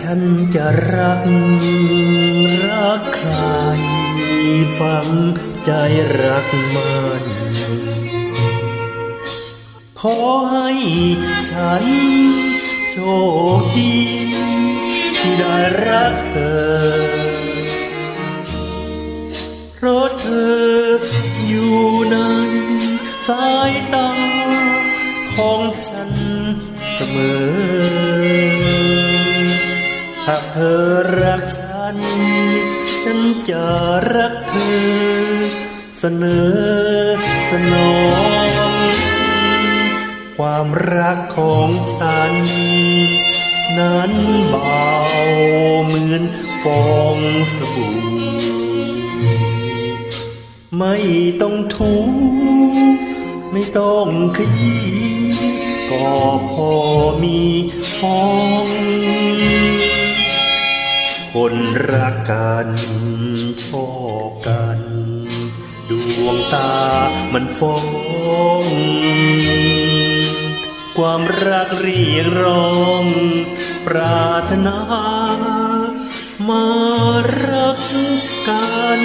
ฉันจะรัก รักใคร ฟังใจรักมันขอให้ฉันโชคดี ที่ได้รักเธอ เพราะเธออยู่นั้นสายตา อรักฉัน ฉันจะรักเธอ เสนอสนองความรักของฉัน นั้นเบาเหมือนฟองสบู่ไม่ต้องถูไม่ต้องขยี้ก็พอมีฟอง คนรักกันชอบกัน ดวงตามันฟ้อง ความรักเรียกร้อง ปรารถนา มารักกัน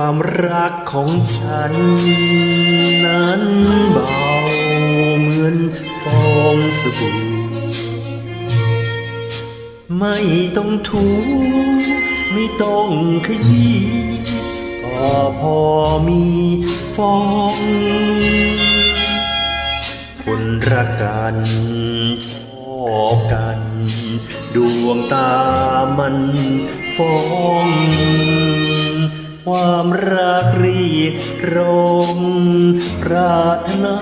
ความรักของฉัน นั้นเบาเหมือนฟองสบู่ไม่ต้องถูไม่ต้องขยี้ก็พอมีฟอง คนรักกันชอบกัน ดวงตามันฟอง ความรักรีรมปรารถนา